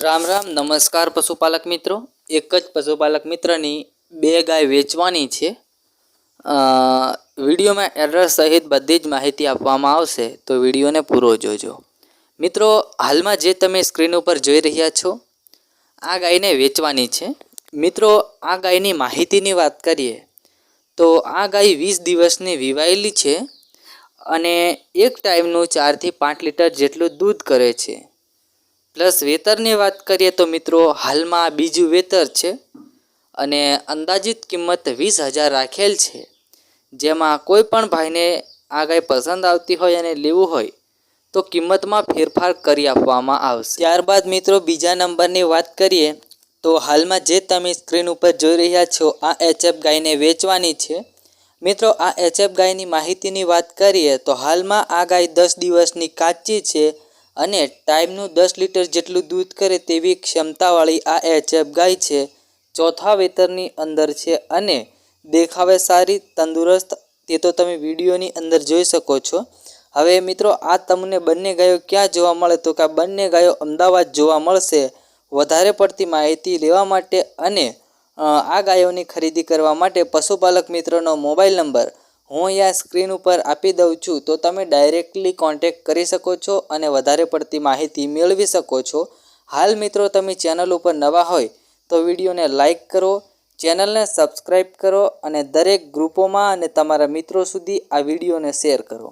રામ રામ, નમસ્કાર પશુપાલક મિત્રો. એક જ પશુપાલક મિત્રની બે ગાય વેચવાની છે. વિડીયોમાં એડ્રેસ સહિત બધી જ માહિતી આપવામાં આવશે, તો વિડીયોને પૂરો જોજો. મિત્રો, હાલમાં જે તમે સ્ક્રીન ઉપર જોઈ રહ્યા છો, આ ગાયને વેચવાની છે. મિત્રો, આ ગાયની માહિતીની વાત કરીએ, તો આ ગાય વીસ દિવસની વિવાયેલી છે અને એક ટાઈમનું ચારથી પાંચ લીટર જેટલું દૂધ કરે છે. પ્લસ વેતરની વાત કરીએ તો મિત્રો હાલમાં બીજું વેતર છે અને અંદાજિત કિંમત વીસ હજાર રાખેલ છે. જેમાં કોઈ પણ ભાઈને આ ગાય પસંદ આવતી હોય અને લેવું હોય તો કિંમતમાં ફેરફાર કરી આપવામાં આવશે. ત્યારબાદ મિત્રો બીજા નંબરની વાત કરીએ તો હાલમાં જે તમે સ્ક્રીન ઉપર જોઈ રહ્યા છો, આ એચએફ ગાયને વેચવાની છે. મિત્રો, આ એચએફ ગાયની માહિતીની વાત કરીએ તો હાલમાં આ ગાય દસ દિવસની કાચી છે અને ટાઈમનું દસ લીટર જેટલું દૂધ કરે તેવી ક્ષમતાવાળી આ એચએફ ગાય છે. ચોથા વેતરની અંદર છે અને દેખાવે સારી, તંદુરસ્ત, તે તો તમે વિડીયોની અંદર જોઈ શકો છો. હવે મિત્રો, આ તમને બંને ગાયો ક્યાં જોવા મળે તો કે બંને ગાયો અમદાવાદ જોવા મળશે. વધારે પડતી માહિતી લેવા માટે અને આ ગાયોની ખરીદી કરવા માટે પશુપાલક મિત્રોનો મોબાઈલ નંબર હું અહીંયા સ્ક્રીન ઉપર આપી દઉં છું, તો તમે ડાયરેક્ટલી કોન્ટેક્ટ કરી શકો છો અને વધારે પડતી માહિતી મેળવી શકો છો. હાલ મિત્રો, તમે ચેનલ ઉપર નવા હોય, તો વિડીયોને લાઇક કરો, ચેનલને સબસ્ક્રાઈબ કરો અને દરેક ગ્રુપોમાં અને તમારા મિત્રો સુધી આ વિડીયોને શેર કરો.